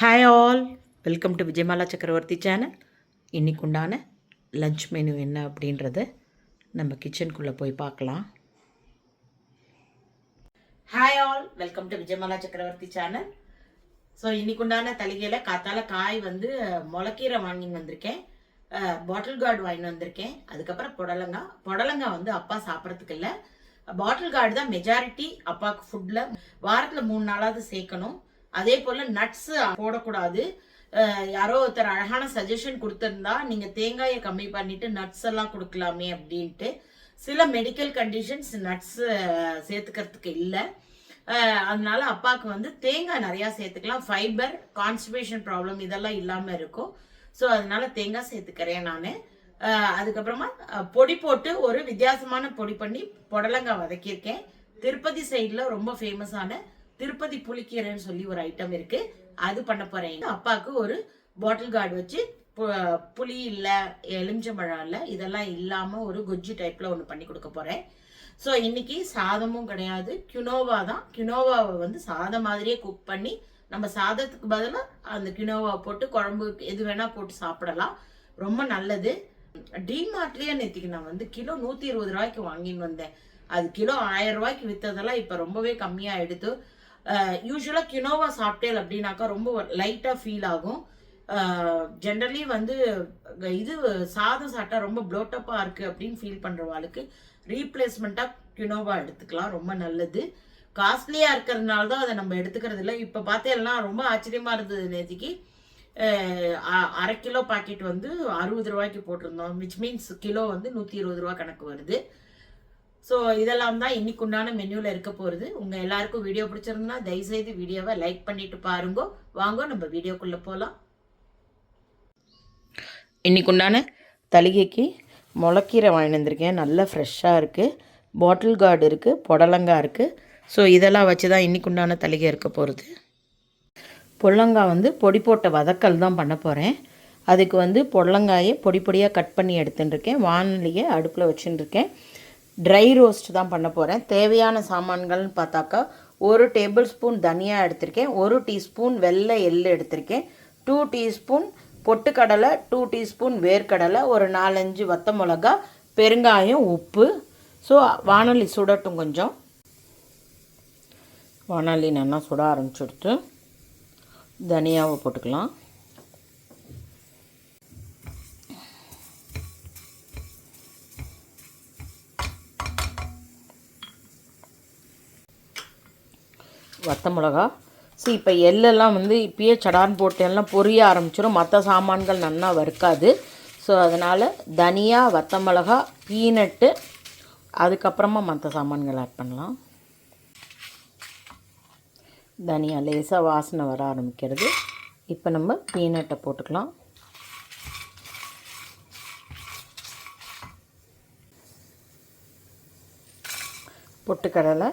Hi all welcome to Vijayamala Chakravarthy channel இன்னைக்கு உண்டான lunch menu என்ன அப்படின்றத நம்ம கிச்சனுக்குள்ளே போய் பார்க்கலாம். Hi all welcome to Vijayamala Chakravarthy channel so இன்னைக்கு உண்டான தலிகையில் காத்தால காய் வந்து முளக்கீரை வாங்கின்னு வந்திருக்கேன். பாட்டில் கார்டு வாங்கின்னு வந்திருக்கேன். அதுக்கப்புறம் புடலங்காய் புடலங்காய் வந்து அப்பா சாப்பிட்றதுக்கு இல்லை. பாட்டில் கார்டு தான் மெஜாரிட்டி அப்பாவுக்கு ஃபுட்டில் வாரத்தில் மூணு நாளாவது சேர்க்கணும். அதே போல் நட்ஸ் போடக்கூடாது. யாரோ ஒருத்தர் அழகான சஜஷன் கொடுத்துருந்தா நீங்கள் தேங்காயை கம்மி பண்ணிட்டு நட்ஸ் எல்லாம் கொடுக்கலாமே அப்படின்ட்டு. சில மெடிக்கல் கண்டிஷன்ஸ் நட்ஸ் சேர்த்துக்கிறதுக்கு இல்லை. அதனால அப்பாவுக்கு வந்து தேங்காய் நிறையா சேர்த்துக்கலாம். ஃபைபர் கான்ஸ்டிபேஷன் ப்ராப்ளம் இதெல்லாம் இல்லாமல் இருக்கும். ஸோ அதனால தேங்காய் சேர்த்துக்கிறேன் நான். அதுக்கப்புறமா பொடி போட்டு ஒரு வித்தியாசமான பொடி பண்ணி புடலங்காய் வதக்கியிருக்கேன். திருப்பதி சைடில் ரொம்ப ஃபேமஸான திருப்பதி புளிக்கீரைன்னு சொல்லி ஒரு ஐட்டம் இருக்கு. அது பண்ண போறேன். அப்பாவுக்கு ஒரு பாட்டில் கார்டு வச்சு பு- புளி இல்லை எலுமிச்சம்பழம் இல்லை இதெல்லாம் இல்லாமல் ஒரு குஜ்ஜு டைப்பில் ஒன்று பண்ணி கொடுக்க போகிறேன் ஸோ இன்னைக்கு சாதமும் கிடையாது. கினோவா தான். கினோவாவை வந்து சாதம் மாதிரியே குக் பண்ணி நம்ம சாதத்துக்கு பதிலாக அந்த கினோவா போட்டு குழம்பு எது வேணால் போட்டு சாப்பிடலாம். ரொம்ப நல்லது. டிமார்ட்லேயே நேற்றுக்கு நான் வந்து கிலோ நூற்றி இருபது ரூபாய்க்கு வாங்கின்னு வந்தேன். அது கிலோ ஆயிரம் ரூபாய்க்கு விற்றதெல்லாம் இப்போ ரொம்பவே கம்மியாக எடுத்து யூஸ்வலாக கினோவா சாப்பிட்டேல் அப்படின்னாக்கா ரொம்ப லைட்டாக ஃபீல் ஆகும். ஜென்ரலி வந்து இது சாதம் சாப்பிட்டா ரொம்ப ப்ளோட்டப்பாக இருக்குது அப்படின்னு ஃபீல் பண்ணுறவாளுக்கு ரீப்ளேஸ்மெண்ட்டாக கினோவா எடுத்துக்கலாம் ரொம்ப நல்லது. காஸ்ட்லியாக இருக்கிறதுனால தான் அதை நம்ம எடுத்துக்கிறது இல்லை. இப்போ பார்த்தேன்னா ரொம்ப ஆச்சரியமாக இருந்தது நேற்றுக்கு அ- அரை கிலோ பாக்கெட் வந்து அறுபது ரூபாய்க்கு போட்டிருந்தோம் விச் மீன்ஸ் கிலோ வந்து நூற்றி இருபது ரூபா கணக்கு வருது. ஸோ இதெல்லாம் தான் இன்னைக்கு உண்டான மெனுவில் இருக்க போகிறது உங்கள் எல்லாருக்கும் வீடியோ பிடிச்சிருந்தா தயவுசெய்து வீடியோவை லைக் பண்ணிட்டு பாருங்க. வாங்க நம்ம வீடியோக்குள்ளே போகலாம் இன்னைக்கு உண்டான தலிகைக்கு முளக்கீரை வாங்கிட்டு வந்திருக்கேன். நல்லா ஃப்ரெஷ்ஷாக இருக்குது பாட்டில் கார்டு இருக்குது புடலங்காய் இருக்குது ஸோ இதெல்லாம் வச்சு தான் இன்னைக்கு உண்டான தலிகை இருக்க போகிறது புடலங்காய் வந்து பொடி போட்ட வதக்கல் தான் பண்ண போகிறேன் அதுக்கு வந்து புடலங்காயை பொடி பொடியாக கட் பண்ணி எடுத்துட்டுருக்கேன் வானிலையை அடுப்பில் வச்சுட்டுருக்கேன் ட்ரை ரோஸ்ட் தான் பண்ண போகிறேன் தேவையான சாமான்கள்னு பார்த்தாக்கா ஒரு டேபிள் ஸ்பூன் தனியா எடுத்திருக்கேன். ஒரு டீஸ்பூன் வெள்ளை எள் எடுத்திருக்கேன். டூ டீஸ்பூன் பொட்டுக்கடலை டூ டீஸ்பூன் வேர்க்கடலை ஒரு நாலஞ்சு வத்த மிளகா பெருங்காயம் உப்பு. ஸோ வானொலி சுடட்டும் கொஞ்சம். வானொலி நல்லா சுட ஆரம்பிச்சுடுத்து. தனியாவை போட்டுக்கலாம். வத்த மிளகா. ஸோ இப்போ எள்ளெல்லாம் வந்து இப்பயே சடான் போட்டு எல்லாம் பொரிய ஆரம்பிச்சிடும் மற்ற சாமான்கள் நல்லா வறுக்காது. ஸோ அதனால் தனியா வத்த மிளகா பீனட்டு அதுக்கப்புறமா மற்ற சாமான்கள் ஆட் பண்ணலாம். தனியா லேசாக வாசனை வர ஆரம்பிக்கிறது. இப்போ நம்ம பீனட்டை போட்டுக்கலாம். பொட்டுக்கடலை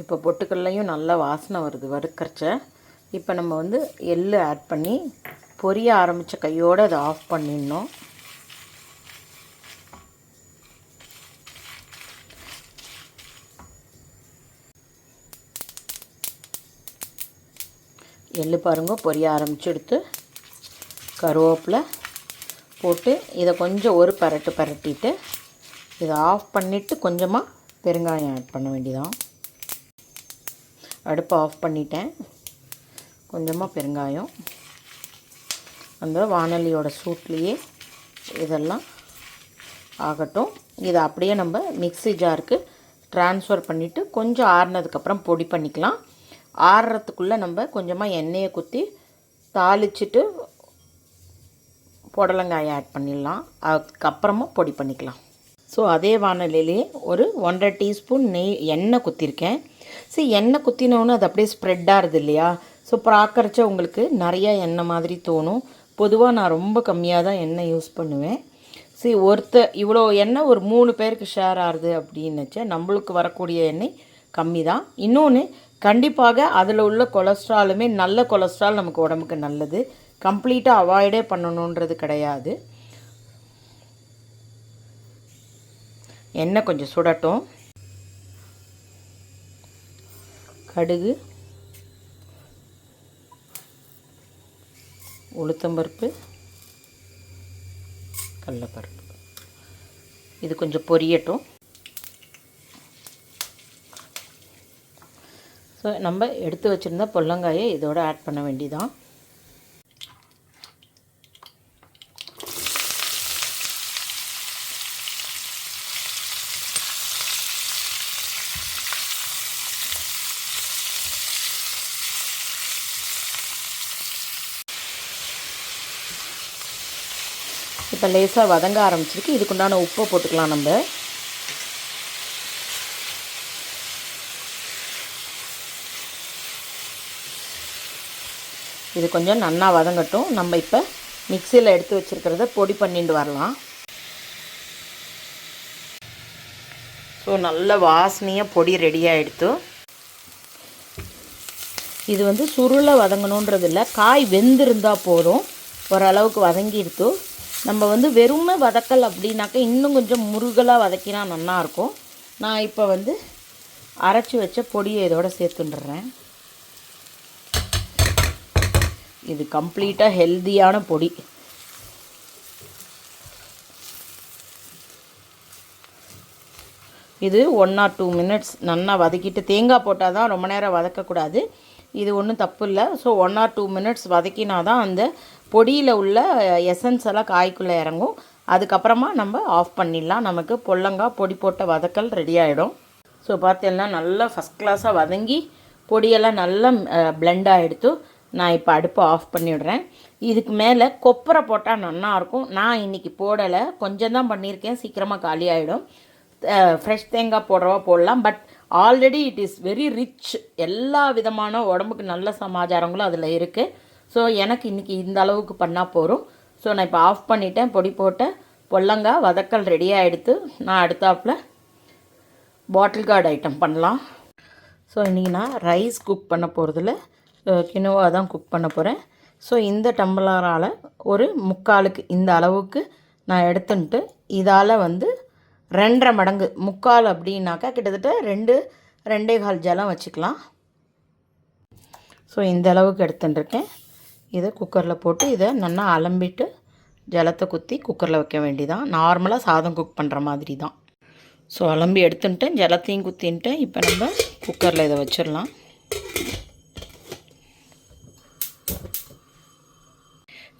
இப்போ பொட்டுக்கடலையும் நல்லா வாசனை வருது வறுக்கறச்ச. இப்போ நம்ம வந்து எள் ஆட் பண்ணி பொரிய ஆரம்பித்த கையோடு அதை ஆஃப் பண்ணிடணும். எள் பாருங்க பொரிய ஆரம்பித்து எடுத்து கருவேப்பிலை போட்டு இதை கொஞ்சம் ஒரு பரட்டு பரட்டிட்டு இதை ஆஃப் பண்ணிவிட்டு கொஞ்சமாக பெருங்காயம் ஆட் பண்ண வேண்டியதான் அடுப்பை ஆஃப் பண்ணிட்டேன். கொஞ்சமாக பெருங்காயம். அந்த வானொலியோட சூட்லேயே இதெல்லாம் ஆகட்டும். இதை அப்படியே நம்ம மிக்ஸி ஜாருக்கு ட்ரான்ஸ்ஃபர் பண்ணிவிட்டு கொஞ்சம் ஆறுனதுக்கப்புறம் பொடி பண்ணிக்கலாம். ஆறுறதுக்குள்ளே நம்ம கொஞ்சமாக எண்ணெயை குத்தி தாளிச்சிட்டு புடலங்காயை ஆட் பண்ணிடலாம். அதுக்கப்புறமா பொடி பண்ணிக்கலாம். ஸோ அதே வானொலியிலே ஒரு ஒன்றரை டீஸ்பூன் நெய் எண்ணெய் குத்திருக்கேன். சரி எண்ணெய் குத்தினோன்னு அது அப்படியே ஸ்ப்ரெட் ஆகுது இல்லையா? ஸோ பார்க்கறச்ச உங்களுக்கு நிறையா எண்ணெய் மாதிரி தோணும். பொதுவாக நான் ரொம்ப கம்மியாக தான் எண்ணெய் யூஸ் பண்ணுவேன். சரி ஒருத்தர் இவ்வளோ எண்ணெய் ஒரு மூணு பேருக்கு ஷேர் ஆகுது அப்படின்னுச்சா நம்மளுக்கு வரக்கூடிய எண்ணெய் கம்மி தான். இன்னொன்று கண்டிப்பாக அதில் உள்ள கொலஸ்ட்ராலுமே நல்ல கொலஸ்ட்ரால் நமக்கு உடம்புக்கு நல்லது. கம்ப்ளீட்டாக அவாய்டே பண்ணணுன்றது கிடையாது. எண்ணெய் கொஞ்சம் சுடட்டும். கடுகு உளுத்தம்பருப்பு கடலப்பருப்பு. இது கொஞ்சம் பொரியட்டும். ஸோ நம்ம எடுத்து வச்சுருந்த பொல்லங்காயை இதோட ஆட் பண்ண வேண்டிதான். இப்போ லேசாக வதங்க ஆரம்பிச்சிருக்கு. இதுக்குண்டான உப்பை போட்டுக்கலாம் நம்ம. இது கொஞ்சம் நன்னா வதங்கட்டும். நம்ம இப்போ மிக்சியில் எடுத்து வச்சுருக்கிறத பொடி பண்ணிட்டு வரலாம். ஸோ நல்ல வாசனையாக பொடி ரெடி ஆகிடுத்து இது வந்து சுருளை வதங்கணுன்றது இல்லை காய் வெந்திருந்தால் போதும். ஓரளவுக்கு வதங்கிடுத்து. நம்ம வந்து வெறுமை வதக்கல் அப்படின்னாக்கா இன்னும் கொஞ்சம் முருகலாக வதக்கினா நல்லாயிருக்கும். நான் இப்போ வந்து அரைச்சி வச்ச பொடியை இதோட சேர்த்துட்டுறேன் இது கம்ப்ளீட்டாக ஹெல்தியான பொடி. இது ஒன் ஆர் டூ மினிட்ஸ் நல்லா வதக்கிட்டு தேங்காய் போட்டால் தான் ரொம்ப நேரம் வதக்கக்கூடாது. இது ஒன்றும் தப்பு இல்லை. So one or two minutes வதக்கினா தான் அந்த பொடியில் உள்ள எசன்ஸ் எல்லாம் காய்க்குள்ளே இறங்கும். அதுக்கப்புறமா நம்ம ஆஃப் பண்ணிடலாம். நமக்கு பொல்லங்காய் பொடி போட்ட வதக்கல் ரெடி ஆகிடும் ஸோ பார்த்தீங்கன்னா நல்லா ஃபஸ்ட் கிளாஸாக வதங்கி பொடியெல்லாம் நல்லா பிளெண்ட் ஆகிடுத்து நான் இப்போ அடுப்பை ஆஃப் பண்ணிவிடுறேன் இதுக்கு மேலே கொப்பரை போட்டால் நல்லாயிருக்கும் நான் இன்றைக்கி போடலை. கொஞ்சம் தான் பண்ணியிருக்கேன். சீக்கிரமாக காலி ஆகிடும் ஃப்ரெஷ் தேங்காய் போடுறவா போடலாம். But already it is very rich எல்லா விதமான உடம்புக்கு நல்ல சமாச்சாரங்களும் அதில் இருக்குது ஸோ எனக்கு இன்றைக்கி இந்த அளவுக்கு பண்ணால் போகிறோம் ஸோ நான் இப்போ ஆஃப் பண்ணிட்டேன். பொடி போட்டேன் பொல்லங்காய் வதக்கல் ரெடியாக எடுத்து நான் அடுத்தாப்பில் பாட்டில் கார்டு ஐட்டம் பண்ணலாம். ஸோ இன்றைக்கி நான் ரைஸ் குக் பண்ண போகிறதுல கினோவா தான் குக் பண்ண போகிறேன் ஸோ இந்த டம்ளரால் ஒரு முக்காலுக்கு இந்த அளவுக்கு நான் எடுத்துன்ட்டு இதால் வந்து ரெண்டரை மடங்கு முக்கால் அப்படின்னாக்கா கிட்டத்தட்ட ரெண்டு ரெண்டே கால் ஜலம் வச்சுக்கலாம். ஸோ இந்த அளவுக்கு எடுத்துட்டுருக்கேன் இதை குக்கரில் போட்டு இதை நல்லா அலம்பிட்டு ஜலத்தை குத்தி குக்கரில் வைக்க வேண்டியதான் நார்மலாக சாதம் குக் பண்ணுற மாதிரி தான் ஸோ அலம்பி எடுத்துன்ட்டேன் ஜலத்தையும் குத்தின்ட்டேன். இப்போ நம்ம குக்கரில் இதை வச்சிடலாம்.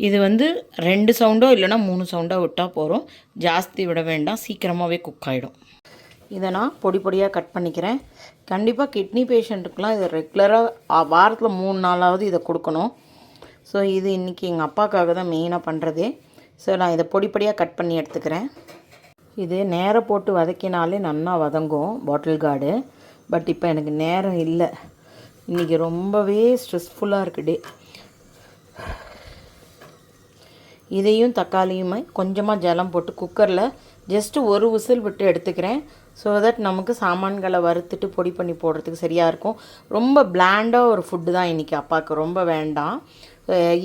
இது வந்து ரெண்டு சவுண்டோ இல்லைனா மூணு சவுண்டோ விட்டால் போகிறோம் ஜாஸ்தி விட வேண்டாம் சீக்கிரமாகவே குக் ஆகிடும் இதை நான் பொடி பொடியாக கட் பண்ணிக்கிறேன். கண்டிப்பாக கிட்னி பேஷண்ட்டுக்கெலாம் இதை ரெகுலராக வாரத்தில் மூணு நாளாவது இதை கொடுக்கணும். ஸோ இது இன்றைக்கி எங்கள் அப்பாவுக்காக தான் மெயினாக பண்ணுறதே ஸோ நான் இதை பொடிப்படியாக கட் பண்ணி எடுத்துக்கிறேன். இது நேரம் போட்டு வதக்கினாலே நல்லா வதங்கும் பாட்டில் கார்டு பட் இப்போ எனக்கு நேரம் இல்லை. இன்றைக்கி ரொம்பவே ஸ்ட்ரெஸ்ஃபுல்லாக இருக்குது டே. இதையும் தக்காளியுமே கொஞ்சமாக ஜலம் போட்டு குக்கரில் ஜஸ்ட்டு ஒரு விசில் விட்டு எடுத்துக்கிறேன். ஸோ தட் நமக்கு சாமான்களை வறுத்துட்டு பொடி பண்ணி போடுறதுக்கு சரியாக இருக்கும். ரொம்ப பிளாண்டாக ஒரு ஃபுட்டு தான் இன்றைக்கி அப்பாவுக்கு ரொம்ப வேண்டாம்.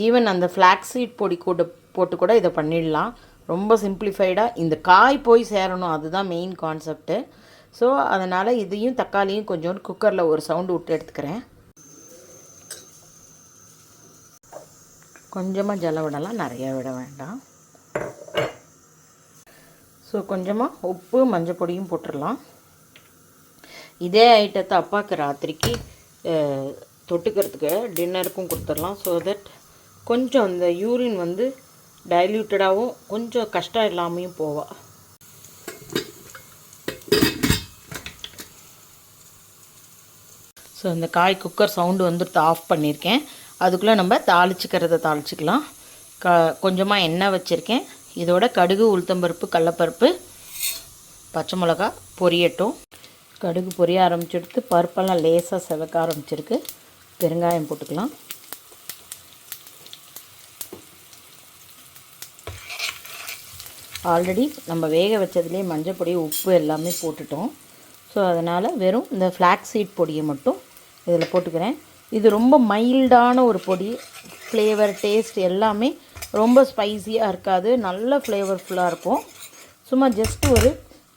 ஈவன் அந்த ஃப்ளாக் சீட் பொடி கூட போட்டு கூட இதை பண்ணிடலாம். ரொம்ப சிம்பிளிஃபைடாக இந்த காய் போய் சேரணும் அதுதான் மெயின் கான்செப்ட்டு ஸோ அதனால் இதையும் தக்காளியும் கொஞ்சோண்டு குக்கரில் ஒரு சவுண்டு விட்டு எடுத்துக்கிறேன். கொஞ்சமாக ஜல விடலாம் நிறையா விட வேண்டாம். ஸோ கொஞ்சமாக உப்பு மஞ்சள் பொடியும் போட்டுடலாம். இதே ஐட்டத்தை அப்பாவுக்கு ராத்திரிக்கு தொட்டுக்கிறதுக்கு டின்னருக்கும் கொடுத்துடலாம். ஸோ தட் கொஞ்சம் அந்த யூரின் வந்து டைல்யூட்டடாகவும் கொஞ்சம் கஷ்டம் இல்லாமையும் போவா. ஸோ இந்த காய் குக்கர் சவுண்டு வந்துட்டு ஆஃப் பண்ணியிருக்கேன் அதுக்குள்ளே நம்ம தாளிச்சிக்கிறத தாளிச்சிக்கலாம். க கொஞ்சமாக எண்ணெய் வச்சுருக்கேன். இதோட கடுகு உளுத்தம்பருப்பு கடலப்பருப்பு பச்சை மிளகா பொரியட்டும். கடுகு பொரிய ஆரம்பிச்சுடுத்து பருப்பெல்லாம் லேசாக செவக்க ஆரம்பிச்சிருக்கு. பெருங்காயம் போட்டுக்கலாம். ஆல்ரெடி நம்ம வேக வச்சதுலேயே மஞ்சள் பொடி உப்பு எல்லாமே போட்டுட்டோம். ஸோ அதனால் வெறும் இந்த ஃப்ளாக் சீட் பொடியை மட்டும் இதில் போட்டுக்கிறேன். இது ரொம்ப மைல்டான ஒரு பொடி. ஃப்ளேவர் டேஸ்ட் எல்லாமே ரொம்ப ஸ்பைஸியாக இருக்காது. நல்ல ஃப்ளேவர்ஃபுல்லாக இருக்கும். சும்மா ஜஸ்ட் ஒரு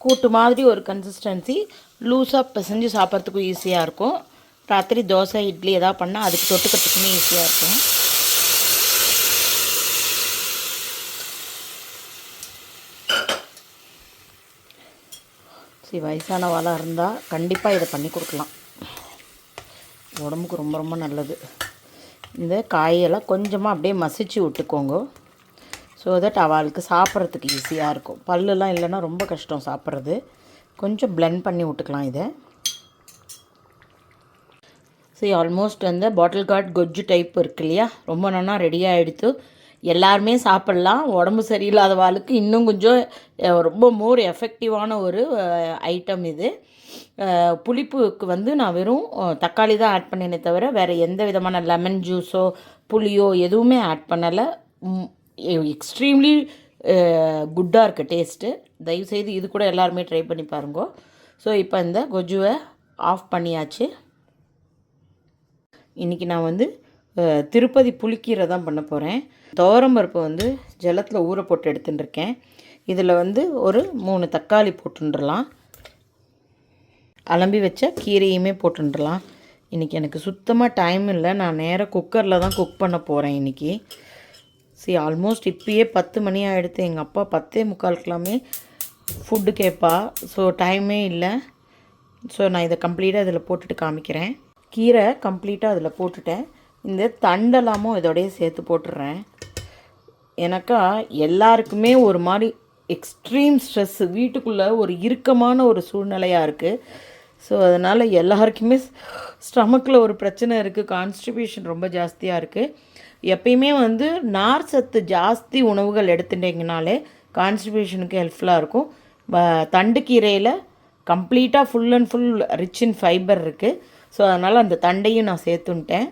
கூட்டு மாதிரி ஒரு கன்சிஸ்டன்சி லூஸாக பிசைஞ்சு சாப்பிட்றதுக்கும் ஈஸியாக இருக்கும். ராத்திரி தோசை இட்லி எதாவது பண்ணால் அதுக்கு தொட்டுக்கிறதுக்குமே ஈஸியாக இருக்கும். சரி வயசானவாளாக இருந்தால் கண்டிப்பாக இதை பண்ணி கொடுக்கலாம். உடம்புக்கு ரொம்ப ரொம்ப நல்லது. இந்த காயெல்லாம் கொஞ்சமாக அப்படியே மசிச்சு விட்டுக்கோங்க. ஸோ தட் அவளுக்கு சாப்பிட்றதுக்கு ஈஸியாக இருக்கும். பல்லுலாம் இல்லைன்னா ரொம்ப கஷ்டம் சாப்பிட்றது. கொஞ்சம் blend பண்ணி விட்டுக்கலாம் இதை. ஸோ ஆல்மோஸ்ட் வந்து பாட்டில் கார்ட் கொஜ்ஜு டைப் இருக்கு இல்லையா? ரொம்ப நல்லா ரெடி ஆகிடுத்து எல்லாருமே சாப்பிட்லாம். உடம்பு சரியில்லாத வாளுக்கு இன்னும் கொஞ்சம் ரொம்ப மோர் எஃபெக்டிவான ஒரு ஐட்டம் இது. புளிப்புக்கு வந்து நான் வெறும் தக்காளி தான் ஆட் பண்ணினே தவிர வேறு எந்த விதமான லெமன் ஜூஸோ புளியோ எதுவுமே ஆட் பண்ணலை. எக்ஸ்ட்ரீம்லி குட்டாக இருக்குது டேஸ்ட்டு தயவுசெய்து இது கூட எல்லாருமே ட்ரை பண்ணி பாருங்க. ஸோ இப்போ இந்த கொஜுவை ஆஃப் பண்ணியாச்சு. இன்றைக்கி நான் வந்து திருப்பதி புளிக்கீரை தான் பண்ண போகிறேன் துவரம்பருப்பு வந்து ஜலத்தில் ஊற போட்டு எடுத்துட்டுருக்கேன். இதில் வந்து ஒரு மூணு தக்காளி போட்டுடலாம் அலம்பி வச்ச கீரையுமே போட்டுடலாம் இன்றைக்கி எனக்கு சுத்தமாக டைம் இல்லை. நான் நேராக குக்கரில் தான் குக் பண்ண போகிறேன் இன்றைக்கி சரி ஆல்மோஸ்ட் இப்பயே பத்து மணி ஆகிடுத்து எங்கள் அப்பா பத்தே முக்காலுக்கெல்லாமே ஃபுட்டு கேட்பா ஸோ டைமே இல்லை. ஸோ நான் இதை கம்ப்ளீட்டாக இதில் போட்டுட்டு காமிக்கிறேன். கீரை கம்ப்ளீட்டாக அதில் போட்டுட்டேன். இந்த தண்டெல்லாமும் இதோடய சேர்த்து போட்டுடுறேன் எனக்கா எல்லாருக்குமே ஒரு மாதிரி எக்ஸ்ட்ரீம் ஸ்ட்ரெஸ்ஸு வீட்டுக்குள்ளே ஒரு இறுக்கமான ஒரு சூழ்நிலையாக இருக்குது ஸோ அதனால் எல்லாருக்குமே ஸ்டமக்கில் ஒரு பிரச்சனை இருக்குது கான்ஸ்டிபேஷன் ரொம்ப ஜாஸ்தியாக இருக்குது எப்பயுமே வந்து நார் சத்து ஜாஸ்தி உணவுகள் எடுத்துட்டிங்கனாலே கான்ஸ்டிபேஷனுக்கு ஹெல்ப்ஃபுல்லாக இருக்கும். ப- தண்டுக்கீரையில் கம்ப்ளீட்டாக full and full rich in fiber இருக்குது ஸோ அதனால் அந்த தண்டையும் நான் சேர்த்துன்ட்டேன்.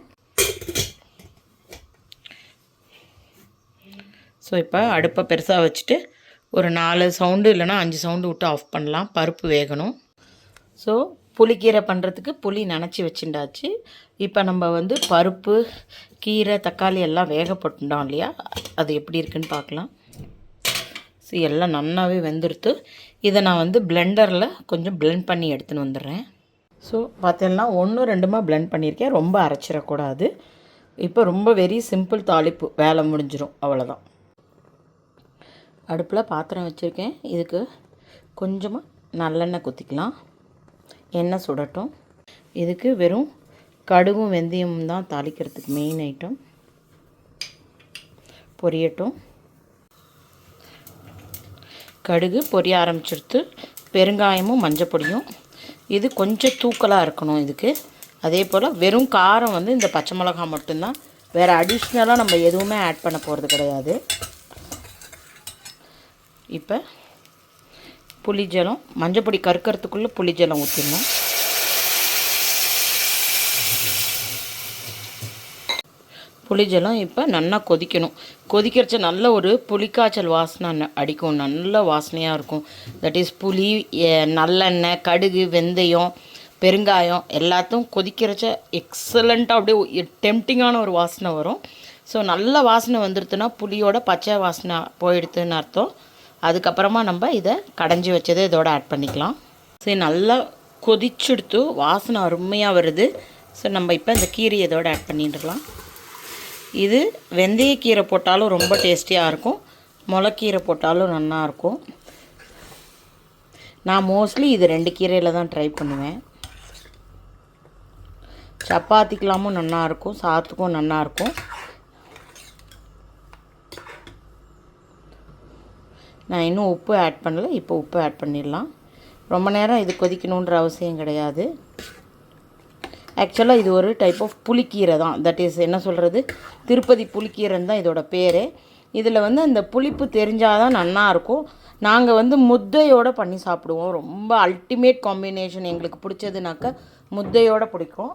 ஸோ இப்போ அடுப்பை பெருசாக வச்சுட்டு ஒரு நாலு சவுண்டு இல்லைன்னா அஞ்சு சவுண்டு விட்டு ஆஃப் பண்ணலாம். பருப்பு வேகணும். ஸோ புளிக்கீரை பண்ணுறதுக்கு புளி நினச்சி வச்சுட்டாச்சு இப்போ நம்ம வந்து பருப்பு கீரை தக்காளி எல்லாம் வேக போட்டுட்டோம் இல்லையா? அது எப்படி இருக்குன்னு பார்க்கலாம். ஸோ எல்லாம் நன்னாவே வெந்துடுத்து இதை நான் வந்து பிளெண்டரில் கொஞ்சம் பிளெண்ட் பண்ணி எடுத்துன்னு வந்துடுறேன். ஸோ பார்த்தீங்கன்னா ஒன்று ரெண்டுமா பிளெண்ட் பண்ணியிருக்கேன். ரொம்ப அரைச்சிடக்கூடாது. இப்போ ரொம்ப வெரி சிம்பிள் தாளிப்பு. வேலை முடிஞ்சிடும் அவ்வளோதான் அடுப்பில் பாத்திரம் வச்சுருக்கேன். இதுக்கு கொஞ்சமாக நல்லெண்ணெய் குத்திக்கலாம். எண்ணெய் சுடட்டும். இதுக்கு வெறும் கடுகும் வெந்தயமும் தான் தாளிக்கிறதுக்கு மெயின் ஐட்டம் பொரியட்டும். கடுகு பொரிய ஆரம்பிச்சிடுத்து பெருங்காயமும் மஞ்சப்பொடியும் இது கொஞ்சம் தூக்கலாக இருக்கணும் இதுக்கு. அதே போல் வெறும் காரம் வந்து இந்த பச்சை மிளகா மட்டும்தான். வேறு அடிஷ்னலாக நம்ம எதுவுமே ஆட் பண்ண போகிறது கிடையாது. இப்போ புளிஜலம் மஞ்சப்பொடி கருக்கிறதுக்குள்ளே புளிஜலம் ஊற்றிடணும் புளிஜலம் இப்போ நல்லா கொதிக்கணும். கொதிக்கிறச்ச நல்ல ஒரு புளிக்காய்ச்சல் வாசனை அடிக்கும். நல்ல வாசனையாக இருக்கும். தட் இஸ் புளி நல்லெண்ணெய் கடுகு வெந்தயம் பெருங்காயம் எல்லாத்தையும் கொதிக்கிறச்ச எக்ஸலண்ட்டாக அப்படியே டெம்டிங்கான ஒரு வாசனை வரும். ஸோ நல்ல வாசனை வந்துடுதுன்னா புளியோட பச்சை வாசனை போயிடுதுன்னு அர்த்தம். அதுக்கப்புறமா நம்ம இதை கடைஞ்சி வச்சதை இதோட ஆட் பண்ணிக்கலாம். சரி நல்லா கொதிச்சுடுத்து வாசனை அருமையாக வருது. ஸோ நம்ம இப்போ இந்த கீரை இதோட ஆட் பண்ணிட்டுருக்கலாம் இது வெந்தயக்கீரை போட்டாலும் ரொம்ப டேஸ்டியாக இருக்கும். முளைக்கீரை போட்டாலும் நல்லாயிருக்கும் நான் மோஸ்ட்லி இது ரெண்டு கீரையில் தான் ட்ரை பண்ணுவேன். சப்பாத்திக்கெல்லாமும் நல்லாயிருக்கும் சாத்துக்கும் நல்லாயிருக்கும் நான் இன்னும் உப்பு ஆட் பண்ணல. இப்போ உப்பு ஆட் பண்ணிடலாம். ரொம்ப நேரம் இது கொதிக்கணுன்ற அவசியம் கிடையாது. ஆக்சுவலாக இது ஒரு டைப் ஆஃப் புளிக்கீரை தான். தட் இஸ் என்ன சொல்கிறது திருப்பதி புளிக்கீரைன்னு தான் இதோட பேர். இதில் வந்து அந்த புளிப்பு தெரிஞ்சால் தான் நல்லாயிருக்கும் நாங்கள் வந்து முத்தையோடு பண்ணி சாப்பிடுவோம். ரொம்ப அல்டிமேட் காம்பினேஷன் எங்களுக்கு பிடிச்சதுனாக்கா முத்தையோடு பிடிக்கும்.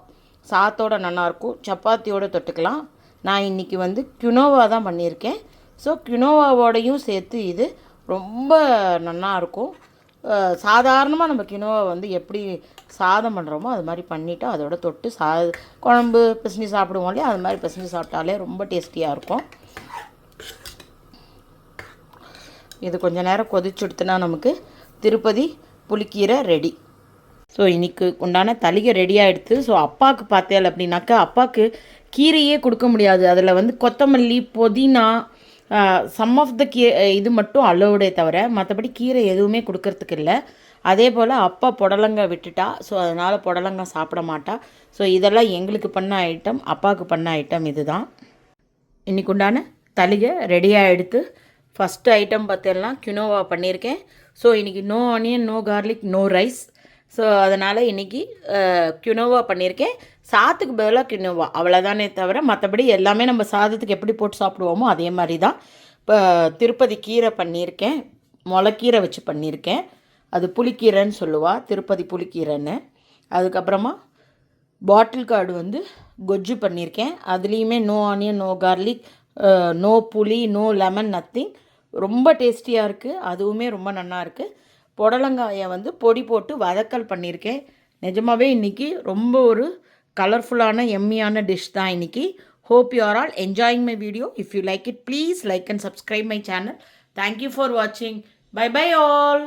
சாத்தோட நல்லாயிருக்கும் சப்பாத்தியோட தொட்டுக்கலாம். நான் இன்றைக்கி வந்து கினோவா தான் பண்ணியிருக்கேன். ஸோ கினோவாவோடையும் சேர்த்து இது ரொம்ப நல்லா இருக்கும். சாதாரணமாக நம்ம கினோவை வந்து எப்படி சாதம் பண்ணுறோமோ அது மாதிரி பண்ணிவிட்டு அதோட தொட்டு சா குழம்பு பிசைஞ்சு சாப்பிடுவோம் இல்லையா? அது மாதிரி பிசைஞ்சு சாப்பிட்டாலே ரொம்ப டேஸ்டியாக இருக்கும். இது கொஞ்சம் நேரம் கொதிச்சுடுத்துனா நமக்கு திருப்பதி புளிக்கீரை ரெடி. ஸோ இன்றைக்கு உண்டான தளிகை ரெடி ஆகிடுது ஸோ அப்பாவுக்கு பார்த்தேன் அப்படின்னாக்கா அப்பாவுக்கு கீரையே கொடுக்க முடியாது. அதில் வந்து கொத்தமல்லி புதினா சம் ஆஃப் த கீ இது மட்டும் அலோவுடே தவிர மற்றபடி கீரை எதுவுமே கொடுக்கறதுக்கு இல்லை. அதே போல் அப்பா புடலங்காய் விட்டுட்டா ஸோ அதனால் புடலங்காய் சாப்பிட மாட்டா. ஸோ இதெல்லாம் எங்களுக்கு பண்ண ஐட்டம் அப்பாவுக்கு பண்ண ஐட்டம் இதுதான். இன்றைக்கு உண்டான தளிகை ரெடியாக எடுத்து ஃபஸ்ட்டு ஐட்டம் பார்த்தெல்லாம் கினோவா பண்ணியிருக்கேன் ஸோ இன்றைக்கி no onion no garlic no rice so அதனால் இன்றைக்கி கினோவா பண்ணியிருக்கேன் சாத்துக்கு பதிலாக கினோவா அவ்வளோதானே தவிர மற்றபடி எல்லாமே நம்ம சாதத்துக்கு எப்படி போட்டு சாப்பிடுவோமோ அதே மாதிரி தான் இப்போ திருப்பதி கீரை பண்ணியிருக்கேன். முளைக்கீரை வச்சு பண்ணியிருக்கேன். அது புளிக்கீரைன்னு சொல்லுவா திருப்பதி புளிக்கீரைன்னு. அதுக்கப்புறமா பாட்டில் கார்டு வந்து கொஜ்ஜு பண்ணியிருக்கேன். அதுலேயுமே no onion no garlic no புளி நோ லெமன் நத்திங் ரொம்ப டேஸ்டியாக இருக்குது அதுவுமே ரொம்ப நல்லா இருக்குது புடலங்காயை வந்து பொடி போட்டு வதக்கல் பண்ணியிருக்கேன். நிஜமாகவே இன்றைக்கி ரொம்ப ஒரு கலர்ஃபுல்லான எம்மியான டிஷ் தான் இன்றைக்கி hope you are all enjoying my video if you like it please like and subscribe my channel thank you for வாட்சிங் பை பை ஆல்